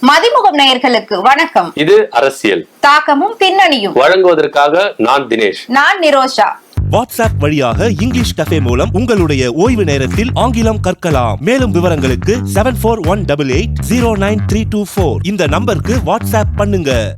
மதிமுகம் நேயர்களுக்கு வணக்கம். இது அரசியல். தாக்கமும் பின்னணியும். வழங்குவதற்காக நான் தினேஷ். நான் நிரோஷா. வாட்ஸ்அப் வழியாக இங்கிலீஷ் கஃபே மூலம் உங்களுடைய ஓய்வு நேரத்தில் ஆங்கிலம் கற்கலாம். மேலும் விவரங்களுக்கு seven four one double eight zero nine three two four இந்த நம்பருக்கு வாட்ஸ்அப் பண்ணுங்க.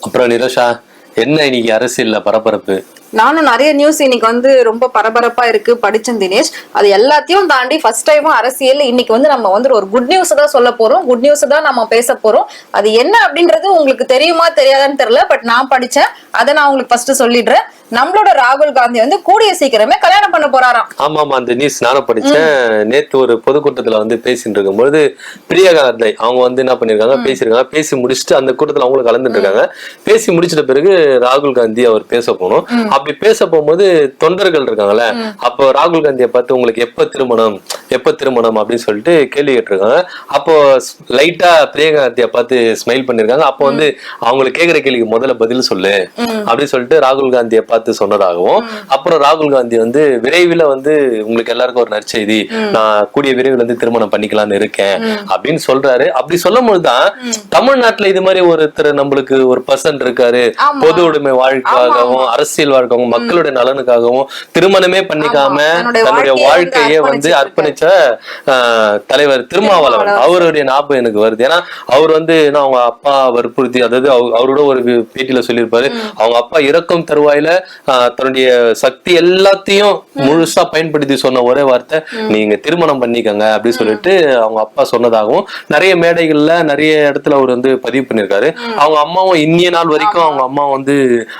அப்புறம் நிரோஷா என்ன இன்னைக்கு அரசியல்ல பரபரப்பு? நானும் நிறைய நியூஸ் இன்னைக்கு வந்து ரொம்ப பரபரப்பா இருக்கு. படிச்சேன் தினேஷ். அது எல்லாத்தையும் தாண்டி ஃபர்ஸ்ட் டைமும் அரசியல் இன்னைக்கு வந்து நம்ம வந்து ஒரு குட் நியூஸ் தான் சொல்ல போறோம். குட் நியூஸ் தான் நம்ம பேச போறோம். அது என்ன அப்படின்றது உங்களுக்கு தெரியுமா தெரியாதான்னு தெரியல. பட் நான் படிச்சேன். அதை நான் உங்களுக்கு ஃபர்ஸ்ட் சொல்லிடுறேன். நம்மளோட ராகுல் காந்தி வந்து கூடிய சீக்கிரமே கல்யாணம் பண்ண போறாராம். ஆமா ஆமா அந்த நியூஸ் நானும் படிச்சேன். நேத்து ஒரு பொதுக்கூட்டத்துல வந்து பேசிட்டு இருக்கும்போது பிரியா காந்தை அவங்க வந்து என்ன பண்ணிருக்காங்க பேசியிருக்காங்க. பேசி முடிச்சுட்டு அந்த கூட்டத்துல அவங்களும் கலந்துட்டு இருக்காங்க. பேசி முடிச்சிட்ட பிறகு ராகுல் காந்தி அவர் பேச போகணும் அப்படி பேச போகும்போது தொண்டர்கள் இருக்காங்கல்ல அப்போ ராகுல் காந்தியை பார்த்து உங்களுக்கு எப்ப திருமணம் எப்ப திருமணம் அப்படின்னு சொல்லிட்டு கேள்வி கேட்டிருக்காங்க. அப்போ லைட்டா பிரியா காந்தியை பார்த்து ஸ்மைல் பண்ணிருக்காங்க அப்போ வந்து அவங்களுக்கு கேக்குற கேள்விக்கு முதல்ல பதில் சொல்லு அப்படின்னு சொல்லிட்டு ராகுல் காந்தியை பார்த்து சொன்னதாகவும் அப்புறம் ராகுல் காந்தி வந்து விரைவில் வந்து உங்களுக்கு எல்லாருக்கும் ஒரு நற்செய்தி நான் கூடிய விரைவில் வந்து திருமணம் பண்ணிக்கலாம்னு இருக்கேன் அப்படின்னு சொல்றாரு. அப்படி சொல்லும் போதுதான் தமிழ்நாட்டுல இது மாதிரி ஒருத்தர் நம்மளுக்கு ஒரு பர்சன் இருக்காரு. பொது உடைமை வாழ்க்கையாகவும் அரசியல் வாழ்க்கையாகவும் மக்களுடைய நலனுக்காகவும் திருமணமே பண்ணிக்காம. தன்னுடைய வாழ்க்கையை வந்து அர்ப்பணிச்ச தலைவர் திருமாவளவன். அவருடைய ஞாபகம் எனக்கு வருது. ஏன்னா அவர் வந்து அவங்க அப்பா வற்புறுத்தி அதாவது அவ- அவரோட ஒரு பேட்டியில சொல்லியிருப்பாரு. அவங்க அப்பா இறக்கும் தருவாயில தன்னுடைய சக்தி எல்லாத்தையும் முழுசா பயன்படுத்தி சொன்ன ஒரே வார்த்தை நீங்க திருமணம் பண்ணிக்கங்க அப்படின்னு சொல்லிட்டு அவங்க அப்பா சொன்னதாகவும் நிறைய மேடைகள்ல நிறைய இடத்துல அவர் வந்து பதிவு பண்ணிருக்காரு அவங்க அம்மாவும் இன்னிய நாள் வரைக்கும் அவங்க அம்மா வந்து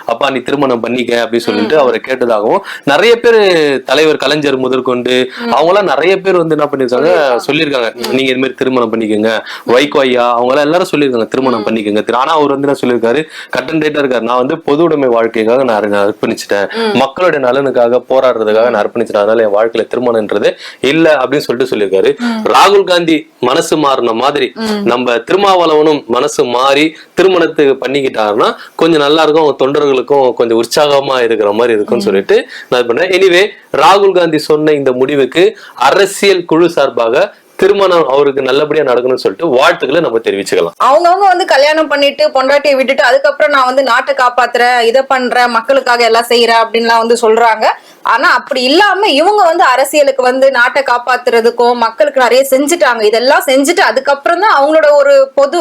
அப்பா நீ திருமணம் பண்ணிக்க அப்படின்னு சொல்லிட்டு அவரை கேட்டதாகவும் நிறைய பேர் தலைவர் கலைஞர் முதற்கொண்டு அவங்களாம் நிறைய பேர் வந்து என்ன பண்ணிருக்காங்க சொல்லியிருக்காங்க. நீங்க இது மாதிரி திருமணம் பண்ணிக்கோங்க. வைகோ ஐயா அவங்க எல்லாம் எல்லாரும் சொல்லியிருக்காங்க திருமணம் பண்ணிக்கோங்க. ஆனா அவர் வந்து என்ன சொல்லியிருக்காரு கட்டன் டேட்டா இருக்காரு. நான் வந்து பொது உடைமை வாழ்க்கைக்காக நான் அர்ப்ப- அர்ப்பணிச்சிட்டேன். மக்களுடைய நலனுக்காக போராடுறதுக்காக நான் அர்ப்பணிச்சிட்டேன். அதனால என் வாழ்க்கையில திருமணம்ன்றது இல்ல அப்படின்னு சொல்லிட்டு சொல்லியிருக்காரு. ராகுல் காந்தி மனசு மாறின மாதிரி நம்ம திருமாவளவனும் மனசு மாறி திருமணத்துக்கு பண்ணிக்கிட்டாருன்னா கொஞ்சம் நல்லா இருக்கும். தொண்டர்களுக்கும் கொஞ்சம் உற்சாகமா இருக்கிற மாதிரி இருக்கும்னு சொல்லிட்டு நான் இது பண்றேன் எனிவே ராகுல் காந்தி சொன்ன இந்த முடிவுக்கு அரசியல் குழு சார்பாக திருமணம் அவருக்கு நல்லபடியா நடக்கணும்னு சொல்லிட்டு வாழ்த்துக்களை நம்ம தெரிவிச்சுக்கலாம். அவங்கவங்க வந்து கல்யாணம் பண்ணிட்டு பொண்டாட்டியை விட்டுட்டு அதுக்கப்புறம் நான் வந்து நாட்டை காப்பாத்துறேன் இதை பண்றேன் மக்களுக்காக எல்லாம் செய்யறேன் அப்படின்லாம் வந்து சொல்றாங்க. ஆனா அப்படி இல்லாம இவங்க வந்து அரசியலுக்கு வந்து நாட்டை காப்பாத்துறதுக்கும் மக்களுக்கு நிறைய செஞ்சுட்டாங்க. இதெல்லாம் செஞ்சுட்டு அதுக்கப்புறம் தான் அவங்களோட ஒரு பொது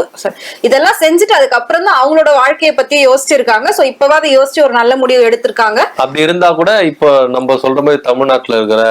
இதெல்லாம் செஞ்சுட்டு அதுக்கப்புறம் தான் அவங்களோட வாழ்க்கையை பத்தி யோசிச்சிருக்காங்க. சோ இப்பவாது யோசிச்சு ஒரு நல்ல முடிவு எடுத்திருக்காங்க. அப்படி இருந்தா கூட இப்போ நம்ம சொல்ற மாதிரி தமிழ்நாட்டுல இருக்கிற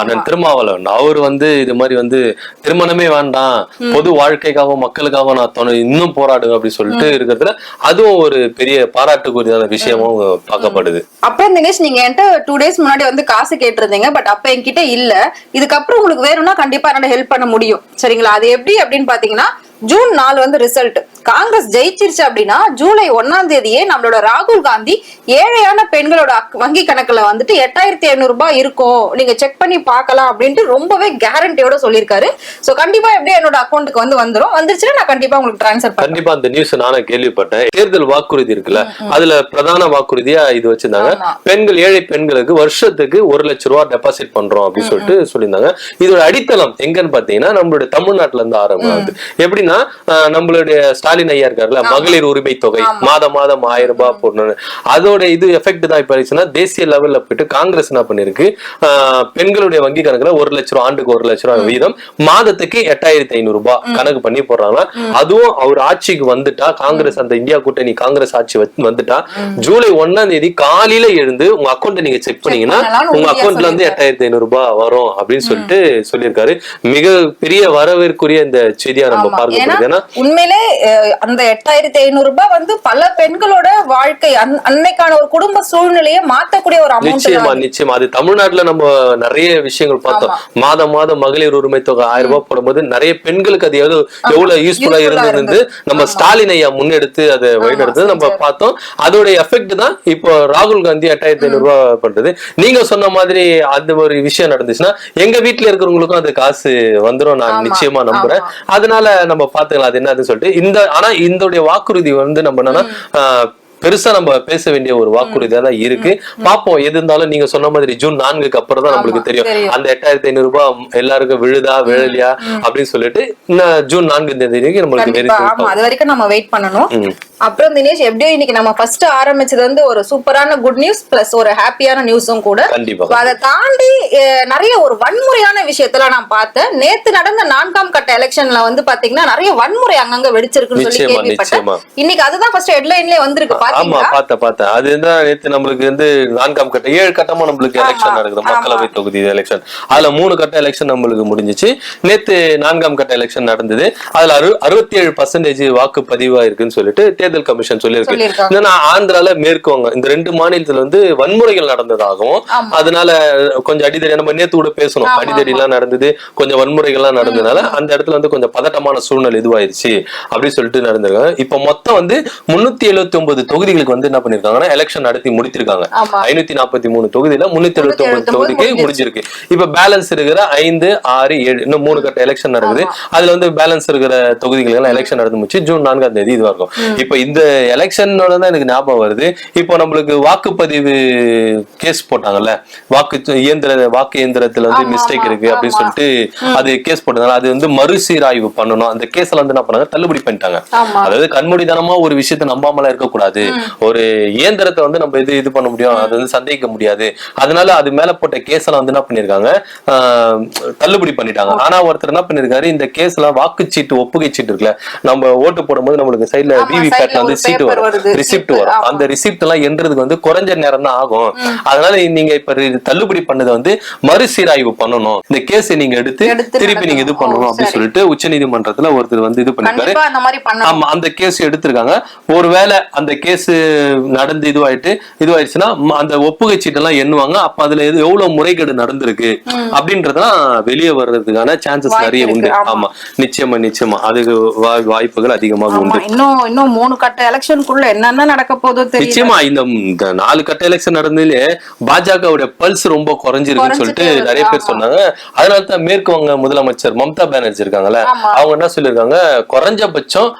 அண்ணன் திருமாவளவன் அவர் வந்து இது மாதிரி வந்து திருமணமே வேண்டாம். பொது வாழ்க்கைக்காகவும் மக்களுக்காகவும் நான் இன்னும் போராடுவேன் அப்படி சொல்லிட்டு இருக்கிறதுல அதுவும் ஒரு பெரிய பாராட்டுக்குரியதான விஷயமும் பார்க்கப்படுது. அப்புறம் தினேஷ் நீங்க என்கிட்ட டூ டேஸ் முன்னாடி வந்து காசு கேட்டிருந்தீங்க பட் அப்ப என்கிட்ட இல்ல. இதுக்கப்புறம் உங்களுக்கு வேணும்னா கண்டிப்பா என்னால ஹெல்ப் பண்ண முடியும். சரிங்களா? அது எப்படி அப்படின்னு பாத்தீங்கன்னா ஜூன் நாலு வந்து ரிசல்ட் காங்கிரஸ் ஜெயிச்சிருச்சு அப்படின்னா ஜூலை ஒன்னாம் தேதியே நம்மளோட ராகுல் காந்தி ஏழையான பெண்களோட வங்கி கணக்குல வந்துட்டு எட்டாயிரத்தி ஐநூறு ரூபாய் இருக்கும். நீங்க செக் பண்ணி பார்க்கலாம் அப்படின்ட்டு ரொம்பவே கேரண்டியோட சொல்லியிருக்காரு. சோ கண்டிப்பா எப்படி என்னோட அக்கௌண்ட்டுக்கு வந்து வந்துரும். வந்துருச்சுன்னா நான் கண்டிப்பா உங்களுக்கு ட்ரான்ஸ்ஃபர் கண்டிப்பா அந்த நியூஸ் நானும் கேள்விப்பட்டேன். தேர்தல் வாக்குறுதி இருக்குல்ல அதுல பிரதான வாக்குறுதியா இது வச்சிருந்தாங்க. பெண்கள் ஏழை பெண்களுக்கு வருஷத்துக்கு ஒரு லட்சம் ரூபாய் டெபாசிட் பண்றோம் அப்படின்னு சொல்லிட்டு சொல்லியிருந்தாங்க. இதோட அடித்தளம் எங்கன்னு பாத்தீங்கன்னா நம்மளுடைய தமிழ்நாட்டுல இருந்து ஆரம்பம் எப்படின்னா ஆஹ், நம்மளுடைய ஸ்டாலின் ஐயா இருக்காருல்ல மகளிர் உரிமை தொகை மாதம் மாதம் ஆயிரம் ரூபாய் போடணும் அதோட இது எஃபெக்ட் தான் இப்ப ஆயிடுச்சுன்னா தேசிய லெவல்ல போயிட்டு காங்கிரஸ் என்ன பண்ணிருக்கு? பெண்களுடைய வங்கி கணக்குல ஒரு லட்சம் ரூபாய் ஆண்டுக்கு ஒரு லட்சம் ரூபாய் வீதம் மாதத்துக்கு எட்டாயிரத்தி ஐநூறு ரூபாய் கணக்கு பண்ணி போடுறாங்க அதுவும் அவர் ஆட்சிக்கு வந்துட்டா காங்கிரஸ் அந்த இந்தியா கூட்டணி காங்கிரஸ் ஆட்சி வந்து- வந்துட்டா ஜூலை ஒண்ணாம் தேதி காலையில எழுந்து உங்க அக்கௌண்ட் நீங்க செக் பண்ணீங்கன்னா உங்க அக்கௌண்ட்ல இருந்து. எட்டாயிரத்தி ஐநூறு ரூபாய் வரும் அப்படின்னு சொல்லிட்டு சொல்லியிருக்காரு. மிக பெரிய வரவேற்குரிய இந்த செய்தியா நம்ம ஆமா. ஏன்னா உண்மையிலே அந்த எட்டாயிரத்தி ஐநூறு ரூபாய் வந்து பல பெண்களோட வாழ்க்கை அன்- அன்னைக்கான ஒரு குடும்ப சூழ்நிலையை மாத்தக்கூடிய ஒரு நிச்சயமா நிச்சயமா. அது தமிழ்நாட்டுல நம்ம நிறைய விஷயங்கள் பார்த்தோம். மாதம் மாதம் மகளிர் உரிமை தொகை ஆயிரம் ரூபாய் போடும்போது நிறைய பெண்களுக்கு அது எவ்வளவு எவ்வளவு யூஸ்ஃபுல்லா இருந்தது நம்ம ஸ்டாலின் ஐயா முன்னெடுத்து அதை வழிநடத்து நம்ம பார்த்தோம். அதோட எஃபெக்ட் தான் இப்போ ராகுல் காந்தி எட்டாயிரத்தி ஐநூறு ரூபாய் பண்றது. நீங்க சொன்ன மாதிரி அந்த ஒரு விஷயம் நடந்துச்சுன்னா எங்க வீட்டுல இருக்கிறவங்களுக்கும் அது காசு வந்துரும். நான் நிச்சயமா நம்புறேன். அதனால நம்ம பாத்துக்கலாம் அது என்னதுன்னு சொல்லிட்டு இந்த ஆனா இந்த வாக்குறுதி வந்து நம்ம என்னன்னா ஆஹ், பெருசா நம்ம பேச வேண்டிய ஒரு வாக்குறுதியா தான் இருக்கு. பாப்போம் எது இருந்தாலும் நீங்க சொன்ன மாதிரி ஜூன் நான்குக்கு அப்புறம் தான் நம்மளுக்கு தெரியும். அந்த எட்டாயிரத்தி ஐநூறு ரூபாய் எல்லாருக்கும் விழுதா விழலையா அப்படின்னு சொல்லிட்டு ஜூன் நான்கு தேதிக்கு நம்மளுக்கு அது வரைக்கும் நம்ம வெயிட் பண்ணணும். அப்புறம் தினேஷ் எப்படியோ இன்னைக்கு நம்ம ஃபர்ஸ்ட் ஆரம்பிச்சது வந்து ஒரு சூப்பரான குட் நியூஸ் பிளஸ் ஒரு ஹாப்பியான நியூஸும் கூட. அதை தாண்டி நிறைய ஒரு வன்முறையான விஷயத்தெல்லாம் நான் பார்த்தேன். நேத்து நடந்த நான்காம் கட்ட எலெக்ஷன்ல வந்து பாத்தீங்கன்னா நிறைய வன்முறை அங்கங்க வெடிச்சிருக்குன்னு சொல்லி கேள்விப்பட்டேன். இன்னைக்கு அதுதான் ஃபர்ஸ்ட் ஹெட்லைன்லயே வந்திருக்கு ஆமா பாத்தீங்களா? பார்த்தேன் பார்த்தேன். அதுதான் நேத்து நம்மளுக்கு வந்து நான்காம் கட்ட ஏழு கட்டமா நம்மளுக்கு எலெக்ஷன் நடக்குது மக்களவை தொகுதி எலெக்ஷன் அதுல மூணு கட்ட எலெக்ஷன் நம்மளுக்கு முடிஞ்சுச்சு. நேத்து நான்காம் கட்ட எலெக்ஷன் நடந்தது. அதுல அறு அறுபத்தி ஏழு பர்சன்டேஜ் வாக்கு பதிவா இருக்குன்னு சொல்லிட்டு தேர்தல் கமிஷன் சொல்லியிருக்கு. என்னன்னா ஆந்திரால மேற்கு வங்கம் இந்த ரெண்டு மாநிலத்துல வந்து வன்முறைகள் நடந்ததாகவும். அதனால கொஞ்சம் அடிதடி நம்ம நேத்து கூட பேசணும். அடிதடி எல்லாம் நடந்தது கொஞ்சம் வன்முறைகள்லாம் நடந்ததுனால அந்த இடத்துல வந்து கொஞ்சம் பதட்டமான சூழ்நிலை இதுவாயிருச்சு அப்படின்னு சொல்லிட்டு நடந்திருக்காங்க. இப்ப மொத்தம் வந்து முன்னூத்தி எழுபத்தி ஒன்பது தொகுதிகளுக்கு வந்து என்ன பண்ணிருக்காங்கன்னா எலெக்ஷன் நடத்தி முடித்திருக்காங்க. ஐநூத்தி நாற்பத்தி மூணு தொகுதியில முன்னூத்தி எழுபத்தி ஒன்பது 379 தொகுதிக்கு முடிஞ்சிருக்கு. இப்ப பேலன்ஸ் இருக்கிற ஐந்து ஆறு ஏழு இன்னும் மூணு கட்ட எலெக்ஷன் நடக்குது. அதுல வந்து பேலன்ஸ் இருக்கிற தொகுதிகள் எல்லாம் எலெக்ஷன் நடந்து முடிச்சு ஜூன் நான்காம் தேதி இதுவா இருக்கும். இப்ப இந்த எலெக்ஷனோட தான் எனக்கு ஞாபகம் வருது. இப்போ நம்மளுக்கு வாக்குப்பதிவு கேஸ் போட்டாங்கல்ல. வாக்கு இயந்திர வாக்கு இயந்திரத்துல வந்து மிஸ்டேக் இருக்கு அப்படின்னு. சொல்லிட்டு அது கேஸ் போட்டதுனால அது வந்து மறுசீராய்வு பண்ணணும். அந்த கேஸ்ல வந்து என்ன பண்ணாங்க? தள்ளுபடி பண்ணிட்டாங்க. அதாவது கண்மூடித்தனமா ஒரு விஷயத்தை நம்பாமலாம் இருக்கக்கூடாது. ஒரு இயந்திரத்தை வந்து நம்ம இது இது பண்ண முடியும். அது வந்து சந்தேகிக்க முடியாது. அதனால அது மேல போட்ட கேஸ் எல்லாம் வந்து என்ன பண்ணிருக்காங்க? தள்ளுபடி பண்ணிட்டாங்க. ஆனா ஒருத்தர் என்ன பண்ணிருக்காரு? இந்த கேஸ்ல வாக்குச்சீட்டு ஒப்புகை சீட்டு இருக்குல்ல. நம்ம ஓட்டு போடும்போது நம்மளுக்கு சைடுல விவி side ல பேட்ல வந்து ஒரு சீட்டு வரும். ரிசிப்ட் வரும். அந்த ரிசிப்ட் எல்லாம் என்றதுக்கு வந்து குறைஞ்ச நேரம் தான் ஆகும். அதனால நீங்க இப்ப தள்ளுபடி பண்ணதை வந்து மறுசீராய்வு பண்ணணும். இந்த கேஸ் நீங்க எடுத்து திருப்பி நீங்க இது. பண்ணணும் அப்படின்னு. சொல்லிட்டு உச்சநீதிமன்றத்துல ஒருத்தர் வந்து இது பண்ணிருக்காரு. ஆமா அந்த கேஸ் எடுத்திருக்காங்க. ஒருவேளை அந்த கேஸ் நடந்து இதுவாயிட்டு இதுவாயிடுச்சுன்னா அந்த ஒப்புகை சீட்டெல்லாம் எண்ணுவாங்க. அப்ப அதுல எது எவ்வளவு முறைகேடு நடந்திருக்கு அப்படின்றதெல்லாம் வெளியே வர்றதுக்கான சான்சஸ் நிறைய உண்டு. ஆமா. நிச்சயமா நிச்சயமா. அதுக்கு வாய்ப்புகள் அதிகமாக உண்டு. இன்னும் இன்னும் மூணு கட்ட எலெக்ஷனுக்குள்ள என்னென்ன நடக்க போதோ தெரியல. நிச்சயமா இந்த நாலு கட்ட எலெக்ஷன் நடந்ததுலயே பாஜகவுடைய பல்ஸ் ரொம்ப குறைஞ்சிருக்குன்னு சொல்லிட்டு நிறைய பேர் சொன்னாங்க. அதனால தான் மேற்கு வங்க முதலமைச்சர் மம்தா பானர்ஜி இருக்காங்கல்ல. அவங்க என்ன சொல்லியிருக்காங்க? குறைஞ்சபட்சம்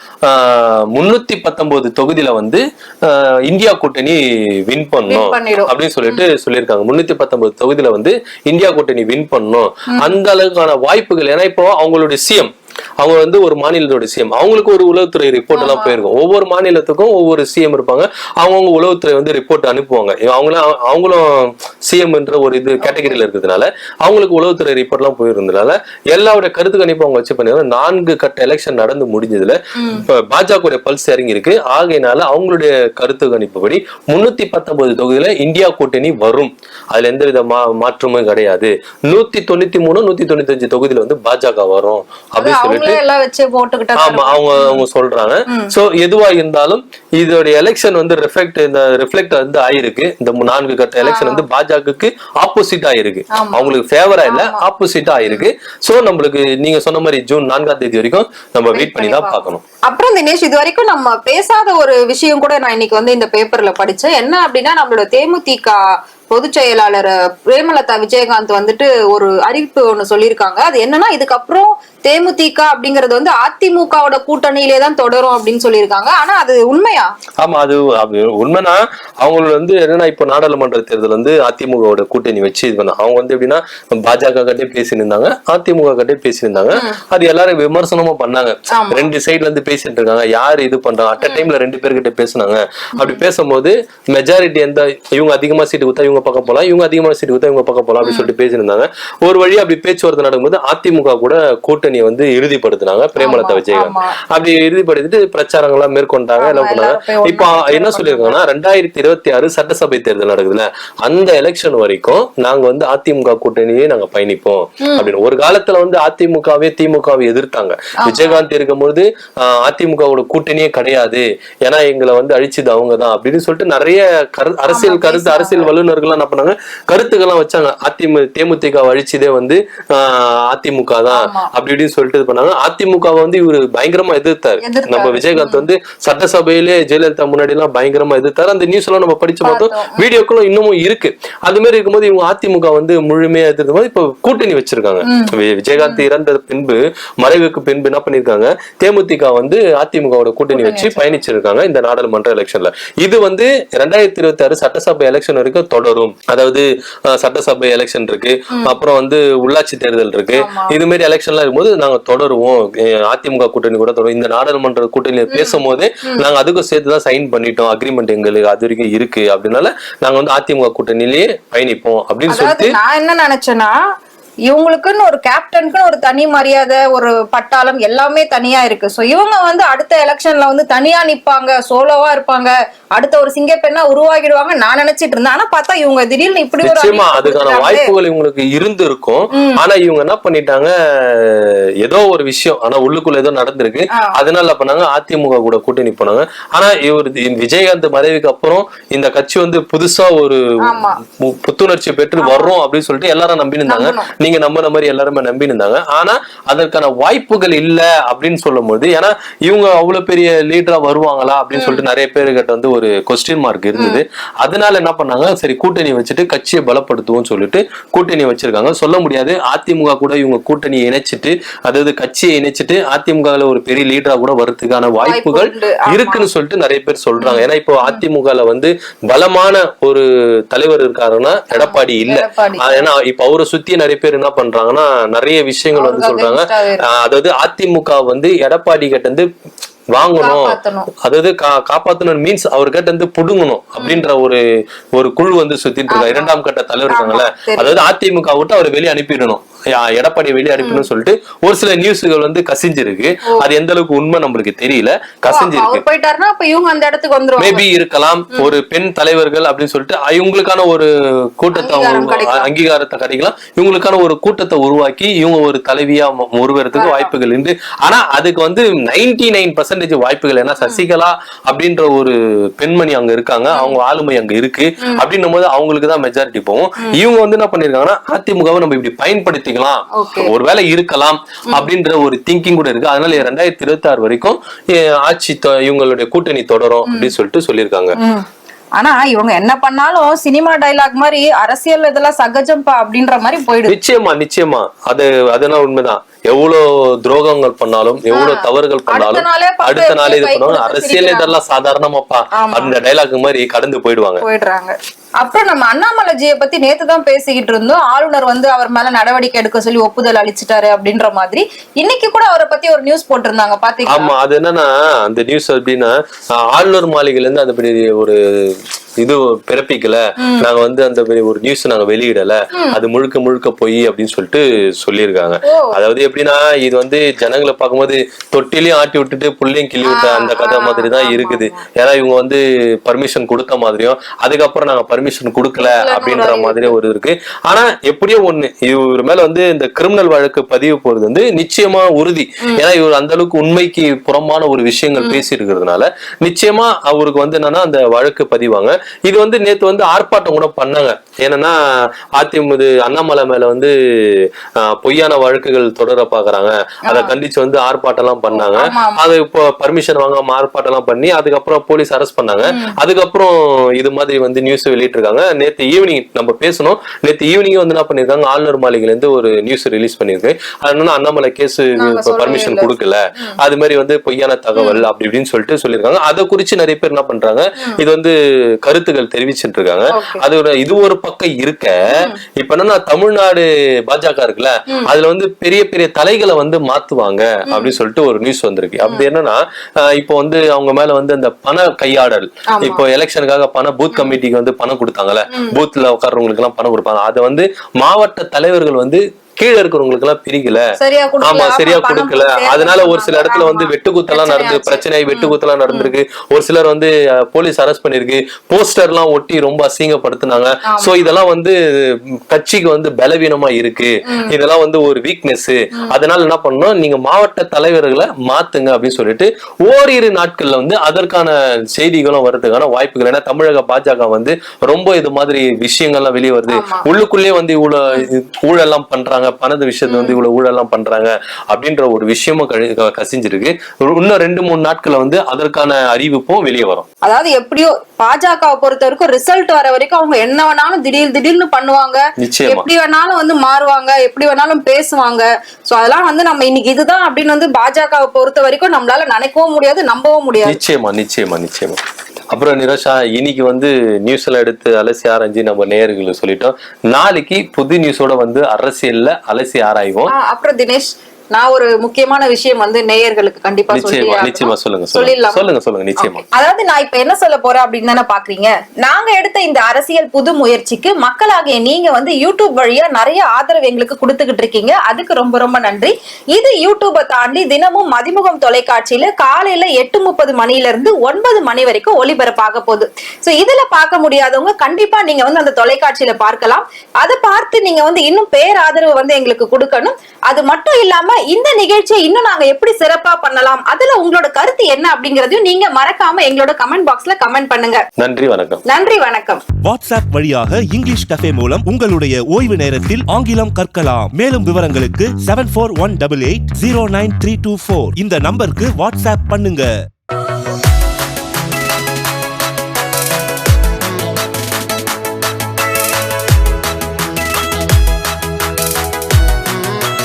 முன்னூத்தி பத்தொன்பது தொகுதியில வந்து இந்தியா கூட்டணி வின் பண்ணும். அப்படின்னு சொல்லிட்டு சொல்லியிருக்காங்க. முன்னூத்தி பத்தொன்பது தொகுதியில வந்து இந்தியா கூட்டணி வின் பண்ணும் அந்த அளவுக்கான வாய்ப்புகள் ஏன்னா இப்போ அவங்களுடைய சிஎம் அவங்க வந்து ஒரு மாநிலத்தோட சிஎம் அவங்களுக்கு ஒரு உளவுத்துறை ரிப்போர்ட் எல்லாம் போயிருக்கும். ஒவ்வொரு மாநிலத்துக்கும் ஒவ்வொரு சிஎம் இருப்பாங்க. அவங்கவுங்க உளவுத்துறை வந்து ரிப்போர்ட் அனுப்புவாங்க. அவங்களும் அவங்களும் சிஎம் என்ற ஒரு இது கேட்டகரியில இருக்கிறதுனால அவங்களுக்கு உளவுத்துறை ரிப்போர்ட் எல்லாம் போயிருந்ததுனால எல்லாருடைய கருத்து கணிப்பு அவங்க வச்சு பண்ணி நான்கு கட்ட எலெக்ஷன் நடந்து முடிஞ்சதுல இப்ப பாஜக பல்ஸ் இறங்கி இருக்கு ஆகையினால அவங்களுடைய கருத்து கணிப்புப்படி முன்னூத்தி பத்தொன்பது தொகுதியில இந்தியா கூட்டணி வரும். அதுல எந்த வித மா மாற்றமும் கிடையாது. நூத்தி தொண்ணூத்தி மூணு நூத்தி தொண்ணூத்தி அஞ்சு தொகுதியில வந்து பாஜக வரும். அப்படின்னு சொல்லிட்டு ஆமா அவங்க அவங்க சொல்றாங்க. சோ எதுவா இருந்தாலும் இதோட எலெக்ஷன் வந்து ரிஃப்ளெக்ட் இந்த ரிஃப்ளெக்ட் வந்து ஆயிருக்கு. இந்த நான்கு கட்ட எலெக்ஷன் வந்து பாஜகவுக்கு ஆப்போசிட் ஆயிருக்கு. அவங்களுக்கு ஃபேவரா இல்ல ஆப்போசிட்டா ஆயிருக்கு. சோ நம்மளுக்கு நீங்க சொன்ன மாதிரி ஜூன் நான்காம் தேதி வரைக்கும் நம்ம வெயிட் பண்ணி தான் பார்க்கணும். அப்புறம் தினேஷ் இது வரைக்கும் நம்ம பேசாத ஒரு விஷயம் கூட நான் இன்னைக்கு வந்து இந்த பேப்பர்ல படிச்சேன். என்ன அப்படின்னா நம்மளோட தேமுதிக பொதுச் செயலாளர் பிரேமலதா விஜயகாந்த் வந்துட்டு ஒரு அறிவிப்பு ஒண்ணு சொல்லியிருக்காங்க. அது என்னன்னா இதுக்கப்புறம் தேமுதிக அப்படிங்கறது வந்து அதிமுகவோட கூட்டணியிலே தான் தொடரும் அப்படின்னு சொல்லியிருக்காங்க. ஆனா அது உண்மையா? ஆமா அது உண்மைனா அவங்களோட வந்து என்னன்னா இப்போ நாடாளுமன்ற தேர்தல் வந்து அதிமுகவோட கூட்டணி வச்சு இது பண்ண அவங்க வந்து எப்படின்னா பாஜக கட்டே பேசியிருந்தாங்க அதிமுக கட்டே பேசியிருந்தாங்க அது எல்லாரும் விமர்சனமும் பண்ணாங்க. ரெண்டு சைடுல இருந்து பேசிட்டு இருக்காங்க. யாரு இது பண்றாங்க அட் டைம்ல ரெண்டு பேர்கிட்ட பேசுனாங்க. அப்படி பேசும்போது மெஜாரிட்டி எந்த இவங்க அதிகமா சீட்டு கொடுத்தா இவங்க பக்கம் போலாம். இவங்க அதிகமா சீட்டு கொடுத்தா இவங்க பக்கம் போலாம் அப்படின்னு சொல்லிட்டு பேசியிருந்தாங்க. ஒரு வழி அப்படி பேச்சுவார்த்தை நடக்கும்போது அதிமுக கூட கூட்டணியை வந்து இறுதிப்படுத்தினாங்க. பிரேமலதா விஜயகாந்த். அப்படி இறுதிப்படுத்திட்டு பிரச்சாரங்கள்லாம் மேற்கொண்டாங்க எல்லாம் பண்ணாங்க. இப்போ என்ன சொல்லியிருக்காங்கன்னா ரெண்டாயிரத்தி இருபத்தி ஆறு சட்டசபை தேர்தல் நடக்குதுல்ல அந்த எலெக்ஷன் வரைக்கும் நாங்க வந்து அதிமுக கூட்டணியே நாங்க பயணிப்போம் அப்படின்னு. ஒரு காலத்துல வந்து அதிமுகவே திமுகவை எதிர்த்தாங்க. விஜயகாந்த் இருக்கும்போது அதிமுகவோட கூட்டணியே கிடையாது. ஏன்னா எங்களை வந்து அழிச்சது அவங்க தான் அப்படின்னு சொல்லிட்டு நிறைய அரசியல் கருத்து அரசியல் வல்லுநர்கள் தலைவர்கள் என்ன பண்ணாங்க? கருத்துக்கள்லாம் வச்சாங்க. அதிமுக தேமுதிக அழிச்சதே வந்து அதிமுக தான். அப்படி இப்படின்னு சொல்லிட்டு இது பண்ணாங்க. அதிமுகவை வந்து இவரு பயங்கரமா எதிர்த்தாரு. நம்ம விஜயகாந்த் வந்து சட்டசபையிலே ஜெயலலிதா முன்னாடி எல்லாம் பயங்கரமா எதிர்த்தாரு. அந்த நியூஸ் எல்லாம் நம்ம படிச்சு பார்த்தோம். வீடியோக்களும் இன்னமும் இருக்கு. அது மாதிரி இருக்கும்போது இவங்க அதிமுக வந்து முழுமையா எதிர்த்து போது இப்ப கூட்டணி வச்சிருக்காங்க. விஜயகாந்த் இறந்த பின்பு மறைவுக்கு பின்பு என்ன பண்ணிருக்காங்க தேமுதிக வந்து அதிமுகவோட கூட்டணி வச்சு பயணிச்சிருக்காங்க இந்த நாடாளுமன்ற எலெக்ஷன்ல இது வந்து ரெண்டாயிரத்தி இருபத்தி ஆறு சட்டசபை எலெக்ஷன் வரைக்கும் தொடரும். அதாவது அஹ், சட்டசபை எலெக்ஷன் இருக்கு. அப்புறம் வந்து உள்ளாட்சி தேர்தல் இருக்கு. இது மாதிரி எலெக்ஷன்லாம் இருக்கும்போது நாங்க தொடருவோம். அதிமுக கூட்டணி கூட தொடரும் இந்த நாடாளுமன்ற கூட்டணியில பேசும்போதே நாங்க அதுக்கும் சேர்த்து தான் சைன் பண்ணிட்டோம். அக்ரிமெண்ட் எங்களுக்கு அது வரைக்கும் இருக்கு. அப்படின்னால நாங்க வந்து அதிமுக கூட்டணியிலேயே பயணிப்போம் அப்படின்னு அதாவது சொல்லிட்டு நான் என்ன நினைச்சேன்னா இவங்களுக்குன்னு ஒரு கேப்டனுக்குன்னு ஒரு தனி மரியாதை ஒரு பட்டாளம் எல்லாமே தனியா இருக்கு. சோ இவங்க வந்து அடுத்த எலெக்ஷன்ல வந்து தனியா நிப்பாங்க சோலோவா இருப்பாங்க. அடுத்த ஒரு சிங்கப்பெண்ணா உருவாகிடுவாங்க நான் நினைச்சிட்டு இருந்தேன். ஆனா பார்த்தா இவங்க திடீர்னு இப்படி ஒரு அதுக்கான. வாய்ப்புகள் இவங்களுக்கு இருந்து இருக்கும் ஆனா இவங்க என்ன பண்ணிட்டாங்க ஏதோ ஒரு விஷயம் ஆனா உள்ளுக்குள்ள ஏதோ நடந்திருக்கு. அதனால பண்ணாங்க அதிமுக கூட கூட்டணி போனாங்க. ஆனா இவர் விஜயகாந்த் மறைவுக்கு அப்புறம் இந்த கட்சி வந்து புதுசா ஒரு புத்துணர்ச்சி பெற்று வர்றோம் அப்படின்னு சொல்லிட்டு எல்லாரும் நம்பி இருந்தாங்க. நீங்க நம்பின மாதிரி எல்லாருமே நம்பி இருந்தாங்க ஆனா அதற்கான வாய்ப்புகள் இல்ல அப்படின்னு சொல்லும் போது ஏன்னா இவங்க அவ்வளவு பெரிய லீடரா வருவாங்களா அப்படின்னு சொல்லிட்டு நிறைய பேருக்கிட்ட வந்து ஒரு கொஸ்டின் மார்க் இருந்தது. அதனால என்ன பண்ணாங்க சரி கூட்டணி வச்சுட்டு கட்சியை பலப்படுத்துவோம்னு சொல்லிட்டு கூட்டணி வச்சிருக்காங்க. சொல்ல முடியாது. அதிமுக கூட இவங்க கூட்டணியை இணைச்சிட்டு அதாவது கட்சியை இணைச்சிட்டு அதிமுகல ஒரு பெரிய லீடரா கூட வர்றதுக்கான வாய்ப்புகள். இருக்குன்னு சொல்லிட்டு நிறைய பேர் சொல்றாங்க. ஏன்னா இப்போ அதிமுகல வந்து பலமான ஒரு தலைவர் இருக்காருன்னா எடப்பாடி இல்ல. ஏன்னா இப்ப அவரை சுத்தி நிறைய பேர் என்ன பண்றாங்கன்னா நிறைய விஷயங்கள் வந்து சொல்றாங்க. அதாவது அதிமுக வந்து எடப்பாடி கிட்ட இருந்து வாங்கணும். அதாவது காப்பாத்தணும் மீன்ஸ் அவர்கிட்ட இருந்து புடுங்கணும் அப்படின்ற ஒரு ஒரு குழு வந்து சுத்திட்டு இருக்காங்க இரண்டாம் கட்ட தலைவர் இருக்காங்கல்ல. அதாவது அதிமுக விட்டு அவர் வெளியே அனுப்பிடணும். எடப்பாடி வெளியே அனுப்பிடணும் சொல்லிட்டு ஒரு சில நியூஸ்கள் வந்து கசிஞ்சிருக்கு. அது எந்த அளவுக்கு உண்மை நம்மளுக்கு தெரியல. கசிஞ்சிருக்கு. மேபி இருக்கலாம். ஒரு பெண் தலைவர்கள் அப்படின்னு சொல்லிட்டு இவங்களுக்கான ஒரு கூட்டத்தை. அங்கீகாரத்தை கிடைக்கலாம். இவங்களுக்கான ஒரு கூட்டத்தை உருவாக்கி இவங்க ஒரு தலைவியா உருவறதுக்கு வாய்ப்புகள் உண்டு ஆனா அதுக்கு வந்து நைன்டி நைன் பர்சன்டேஜ் வாய்ப்புகள். ஏன்னா சசிகலா அப்படின்ற ஒரு பெண்மணி அங்க இருக்காங்க. அவங்க ஆளுமை அங்க இருக்கு. அப்படின்னும் போது அவங்களுக்கு தான் மெஜாரிட்டி போகும் இவங்க வந்து என்ன பண்ணிருக்காங்கன்னா அதிமுகவை நம்ம இப்படி பயன்படுத்திக்கலாம் Okay. ஒருவேளை இருக்கலாம் அப்படின்ற ஒரு திங்கிங் கூட இருக்கு. அதனால ரெண்டாயிரத்தி இருபத்தி ஆறு வரைக்கும் ஆட்சி இவங்களுடைய கூட்டணி தொடரும் அப்படின்னு சொல்லிட்டு சொல்லியிருக்காங்க. ஆனா இவங்க என்ன பண்ணாலும் சினிமா டைலாக் மாதிரி அரசியல் இதெல்லாம் சகஜம்பா அப்படின்ற மாதிரி போயிடுது. நிச்சயமா நிச்சயமா. அது அதெல்லாம் உண்மைதான். எவ்வளவு துரோகங்கள் பண்ணாலும் எவ்வளவு தவறுகள் பண்ணாலும் அடுத்த நாளே இது பண்ணுவாங்க அரசியல். இதெல்லாம் சாதாரணமாப்பா. அந்த டைலாக் மாதிரி கடந்து போயிடுவாங்க. போயிடுறாங்க. அப்புறம் நம்ம அண்ணாமலைஜியை பத்தி நேத்து தான் பேசிக்கிட்டு இருந்தோம். ஆளுநர் வந்து அவர் மேல நடவடிக்கை எடுக்க சொல்லி ஒப்புதல் அளிச்சிட்டாரு அப்படின்ற மாதிரி. இன்னைக்கு கூட அவரை பத்தி ஒரு நியூஸ் போட்டிருந்தாங்க பாத்தீங்களா? ஆமா அது என்னன்னா அந்த நியூஸ் எப்படின்னா ஆஹ், ஆளுநர் மாளிகையில இருந்து அந்த பெரிய ஒரு இது பிறப்பிக்கல. நாங்க வந்து அந்த ஒரு நியூஸ் நாங்க வெளியிடல. அது முழுக்க முழுக்க பொய் அப்படின்னு சொல்லிட்டு சொல்லியிருக்காங்க. அதாவது எப்படின்னா இது வந்து ஜனங்களை பார்க்கும்போது தொட்டிலையும் ஆட்டி விட்டுட்டு புள்ளையும் கிள்ளி விட்ட அந்த கதை மாதிரி தான் இருக்குது. ஏன்னா இவங்க வந்து பர்மிஷன் கொடுத்த மாதிரியும் அதுக்கப்புறம் நாங்க பர்மிஷன் கொடுக்கல அப்படின்ற மாதிரி ஒரு இருக்கு. ஆனா எப்படியோ ஒண்ணு இவர் மேல வந்து இந்த கிரிமினல் வழக்கு பதிவு போறது வந்து நிச்சயமா உறுதி. ஏன்னா இவர் அந்த அளவுக்கு உண்மைக்கு புறம்பான ஒரு விஷயங்கள் பேசி இருக்கிறதுனால நிச்சயமா அவருக்கு வந்து என்னன்னா அந்த வழக்கு பதிவாங்க. இது வந்து நேத்து வந்து ஆர்ப்பாட்டம் கூட பண்ணாங்க. என்னன்னா அதிமுக அண்ணாமலை மேல வந்து பொய்யான வழக்குகள் தொடர பாக்குறாங்க. அதை கண்டிச்சு வந்து ஆர்ப்பாட்டம் எல்லாம் பண்ணாங்க. அது இப்போ பர்மிஷன் வாங்காம ஆர்ப்பாட்டம் எல்லாம் பண்ணி அதுக்கப்புறம் போலீஸ் அரெஸ்ட் பண்ணாங்க. அதுக்கப்புறம் இது மாதிரி வந்து நியூஸ் வெளியிட்டிருக்காங்க நேத்து ஈவினிங் நம்ம பேசணும். நேத்து ஈவினிங் வந்து என்ன பண்ணிருக்காங்க? ஆளுநர் மாளிகையில இருந்து ஒரு நியூஸ் ரிலீஸ் பண்ணிருக்கு அது என்னன்னா அண்ணாமலை கேஸ் பர்மிஷன். கொடுக்கல. அது மாதிரி வந்து பொய்யான தகவல் அப்படி இப்படின்னு சொல்லிட்டு சொல்லியிருக்காங்க. அதை குறிச்சு நிறைய பேர் என்ன பண்றாங்க? இது வந்து கருத்துக்கள் தெரிவிச்சுட்டு இருக்காங்க. அது இது ஒரு பக்கம் இருக்க. இப்ப என்னன்னா தமிழ்நாடு பாஜக இருக்குல்ல? அதுல வந்து பெரிய பெரிய தலைகளை வந்து மாத்துவாங்க அப்படின்னு சொல்லிட்டு ஒரு நியூஸ் வந்திருக்கு. அப்படி என்னன்னா இப்போ வந்து அவங்க மேல வந்து அந்த பண கையாடல். இப்போ எலெக்ஷனுக்காக பண பூத் கமிட்டிக்கு வந்து பணம் கொடுத்தாங்கல்ல? பூத்ல உட்கார்றவங்களுக்கு எல்லாம் பணம் கொடுப்பாங்க. அதை வந்து மாவட்ட தலைவர்கள் வந்து கீழே இருக்கிறவங்களுக்கு எல்லாம் பிரிக்கல ஆமா சரியா கொடுக்கல. அதனால ஒரு சில இடத்துல வந்து. வெட்டுக்குத்தெல்லாம் நடந்து. பிரச்சனை வெட்டுக்குத்தெல்லாம் நடந்திருக்கு. ஒரு சிலர் வந்து போலீஸ் அரெஸ்ட் பண்ணிருக்கு போஸ்டர் எல்லாம் ஒட்டி ரொம்ப அசிங்கப்படுத்தினாங்க. சோ இதெல்லாம் வந்து கட்சிக்கு வந்து பலவீனமா இருக்கு. இதெல்லாம் வந்து ஒரு வீக்னஸ் அதனால என்ன பண்ணணும்? நீங்க மாவட்ட தலைவர்களை மாத்துங்க அப்படின்னு சொல்லிட்டு ஓரிரு நாட்கள்ல வந்து அதற்கான செய்திகளும் வர்றதுக்கான வாய்ப்புகள். ஏன்னா தமிழக பாஜக வந்து ரொம்ப இது மாதிரி விஷயங்கள்லாம் வெளியே வருது. உள்ளுக்குள்ளே வந்து இவ்வளவு ஊழல்லாம் பண்றாங்க. பணது விஷயத்துல வந்து இவ்வளவு ஊழல்லாம் பண்றாங்க அப்படின்ற ஒரு விஷயமும் கசிஞ்சிருக்கு. இன்னும் ரெண்டு மூணு நாட்கள்ல வந்து அதற்கான அறிவிப்பும் வெளியே வரும். அதாவது எப்படியோ பாஜகவை பொறுத்த வரைக்கும் ரிசல்ட் வர வரைக்கும் அவங்க என்ன வேணாலும் திடீர் திடீர்னு பண்ணுவாங்க. எப்படி வேணாலும் வந்து மாறுவாங்க எப்படி வேணாலும் பேசுவாங்க. சோ அதெல்லாம் வந்து நம்ம இன்னைக்கு இதுதான் அப்படின்னு வந்து பாஜகவை பொறுத்த வரைக்கும் நம்மளால நினைக்கவும் முடியாது நம்பவும் முடியாது. நிச்சயமா நிச்சயமா நிச்சயமா. அப்புறம் நிரோஷா இன்னைக்கு வந்து நியூஸ் எல்லாம் எடுத்து அலசி ஆராய்ஞ்சு நம்ம நேயர்களுக்கு சொல்லிட்டோம். நாளைக்கு புது நியூஸோட வந்து அரசியல்ல அலசி ஆராய்வோம். அப்புறம் தினேஷ். நான் ஒரு முக்கியமான விஷயம் வந்து நேயர்களுக்கு கண்டிப்பா நிச்சயமா சொல்லுங்க சொல்லிடலாம்? சொல்லுங்க சொல்லுங்க நிச்சயமா. அதாவது நான் இப்ப என்ன சொல்ல போறேன் அப்படின்னு தானே பாக்குறீங்க? நாங்க எடுத்த இந்த அரசியல் புது முயற்சிக்கு மக்களாகிய நீங்க வந்து யூடியூப் வழியா நிறைய ஆதரவு எங்களுக்கு கொடுத்துக்கிட்டு இருக்கீங்க. அதுக்கு ரொம்ப ரொம்ப நன்றி. இது யூடியூபை தாண்டி தினமும் மதிமுகம் தொலைக்காட்சியில காலையில எட்டு முப்பது மணில இருந்து ஒன்பது மணி வரைக்கும் ஒளிபரப்பாக போகுது. சோ இதுல பார்க்க முடியாதவங்க கண்டிப்பா நீங்க வந்து அந்த தொலைக்காட்சியில பார்க்கலாம். அதை பார்த்து நீங்க வந்து இன்னும் பேராதரவு வந்து எங்களுக்கு கொடுக்கணும். அது மட்டும் இல்லாம இந்த நிகழ்ச்சியை இன்னும் நாங்க எப்படி சிறப்பா பண்ணலாம்? அதுல உங்களோட கருத்து என்ன அப்படிங்கறதையும் நீங்க மறக்காம எங்களோட கமெண்ட் பாக்ஸ்ல கமெண்ட் பண்ணுங்க. நன்றி வணக்கம். நன்றி வணக்கம். வாட்ஸ்அப் வழியாக இங்கிலீஷ் கஃபே மூலம் உங்களுடைய ஓய்வு நேரத்தில் ஆங்கிலம் கற்கலாம். மேலும் விவரங்களுக்கு seven four one double eight zero nine three two four இந்த நம்பருக்கு வாட்ஸ்அப் பண்ணுங்க.